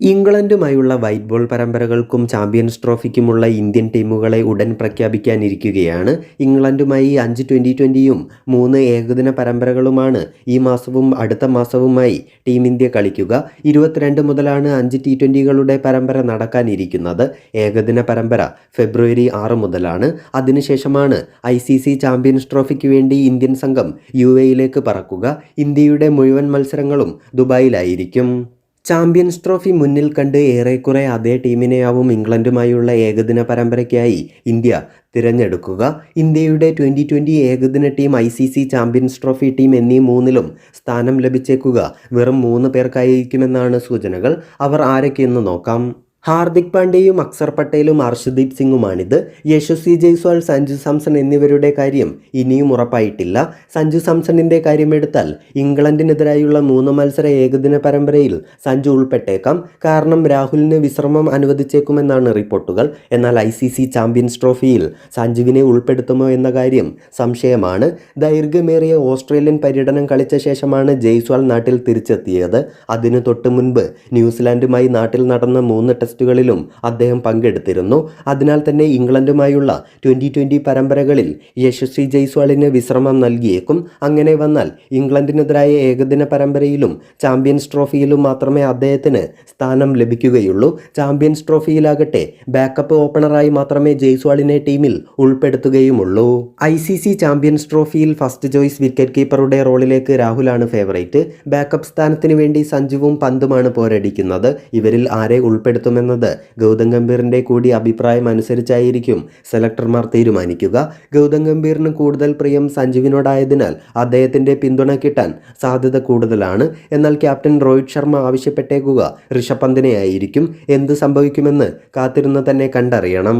ഇംഗ്ലണ്ടുമായുള്ള white ball പരമ്പരകൾക്കും champions ട്രോഫിക്കുമുള്ള Indian ടീമുകളെ ഉടൻ പ്രഖ്യാപിക്കാനിരിക്കുകയാണ്. ഇംഗ്ലണ്ടുമായി അഞ്ച് ട്വന്റി ട്വന്റിയും മൂന്ന് ഏകദിന പരമ്പരകളുമാണ് ഈ മാസവും അടുത്ത മാസവുമായി ടീം ഇന്ത്യ കളിക്കുക. ഇരുപത്തിരണ്ട് മുതലാണ് അഞ്ച് ടി ട്വന്റികളുടെ പരമ്പര നടക്കാനിരിക്കുന്നത്. ഏകദിന പരമ്പര ഫെബ്രുവരി ആറ് മുതലാണ്. അതിനുശേഷമാണ് ഐ സി സി ചാമ്പ്യൻസ് ട്രോഫിക്ക് വേണ്ടി ഇന്ത്യൻ സംഘം യു എയിലേക്ക് പറക്കുക. ഇന്ത്യയുടെ മുഴുവൻ മത്സരങ്ങളും ദുബായിലായിരിക്കും. ചാമ്പ്യൻസ് ട്രോഫി മുന്നിൽ കണ്ട് ഏറെക്കുറെ അതേ ടീമിനെയാവും ഇംഗ്ലണ്ടുമായുള്ള ഏകദിന പരമ്പരയ്ക്കായി ഇന്ത്യ തിരഞ്ഞെടുക്കുക. ഇന്ത്യയുടെ ട്വന്റി ട്വന്റി ഏകദിന team I C C champions trophy team എന്നീ മൂന്നിലും സ്ഥാനം ലഭിച്ചേക്കുക. വെറും മൂന്ന് പേർക്കായിരിക്കുമെന്നാണ് സൂചനകൾ. അവർ ആരൊക്കെയെന്ന് നോക്കാം. ഹാർദിക് പാണ്ഡ്യയും അക്സർ പട്ടേലും അർഷദീപ് സിംഗുമാണിത്. യശസ്വി ജയ്സ്വാൾ സഞ്ജു സാംസൺ എന്നിവരുടെ കാര്യം ഇനിയും ഉറപ്പായിട്ടില്ല. സഞ്ജു സാംസണിന്റെ കാര്യമെടുത്താൽ ഇംഗ്ലണ്ടിനെതിരായുള്ള മൂന്ന് മത്സര ഏകദിന പരമ്പരയിൽ സഞ്ജു ഉൾപ്പെട്ടേക്കാം. കാരണം രാഹുലിന് വിശ്രമം അനുവദിച്ചേക്കുമെന്നാണ് റിപ്പോർട്ടുകൾ. എന്നാൽ ഐ സി സി ചാമ്പ്യൻസ് ട്രോഫിയിൽ സഞ്ജുവിനെ ഉൾപ്പെടുത്തുമോ എന്ന കാര്യം സംശയമാണ്. ദൈർഘ്യമേറിയ ഓസ്ട്രേലിയൻ പര്യടനം കളിച്ച ശേഷമാണ് ജയ്സ്വാൾ നാട്ടിൽ തിരിച്ചെത്തിയത്. അതിനു തൊട്ട് മുൻപ് ന്യൂസിലാൻഡുമായി നാട്ടിൽ നടന്ന മൂന്ന് ടെസ്റ്റുകളിലും അദ്ദേഹം പങ്കെടുത്തിരുന്നു. അതിനാൽ തന്നെ ഇംഗ്ലണ്ടുമായുള്ള ട്വന്റി ട്വന്റി പരമ്പരകളിൽ യശസ്വി ജയ്സ്വാളിന് വിശ്രമം നൽകിയേക്കും. അങ്ങനെ വന്നാൽ ഇംഗ്ലണ്ടിനെതിരായ ഏകദിന പരമ്പരയിലും ചാമ്പ്യൻസ് ട്രോഫിയിലും മാത്രമേ അദ്ദേഹത്തിന് സ്ഥാനം ലഭിക്കുകയുള്ളൂ. ചാമ്പ്യൻസ് ട്രോഫിയിലാകട്ടെ ബാക്കപ്പ് ഓപ്പണറായി മാത്രമേ ജയ്സ്വാളിനെ ടീമിൽ ഉൾപ്പെടുത്തുകയുമുള്ളൂ. ഐ സി സി ചാമ്പ്യൻസ് ട്രോഫിയിൽ ഫസ്റ്റ് ചോയ്സ് വിക്കറ്റ് കീപ്പറുടെ റോളിലേക്ക് രാഹുലാണ് ഫേവറേറ്റ്. ബാക്കപ്പ് സ്ഥാനത്തിന് വേണ്ടി സഞ്ജുവും പന്തുമാണ് പോരടിക്കുന്നത്. ഇവരിൽ ആരെ ഉൾപ്പെടുത്തുമെന്നത് ഗൗതം ഗംഭീറിന്റെ കൂടി അഭിപ്രായം അനുസരിച്ചായിരിക്കും സെലക്ടർമാർ തീരുമാനിക്കുക. ഗൗതം ഗംഭീറിന് കൂടുതൽ പ്രിയം സഞ്ജുവിനോടായതിനാൽ അദ്ദേഹത്തിന്റെ പിന്തുണ കിട്ടാൻ സാധ്യത കൂടുതലാണ്. എന്നാൽ ക്യാപ്റ്റൻ രോഹിത് ശർമ്മ ആവശ്യപ്പെട്ടേക്കുക ഋഷഭ് പന്തിനെ ആയിരിക്കും എന്ത് സംഭവിക്കുമെന്ന് കാത്തിരുന്ന് തന്നെ കണ്ടറിയണം.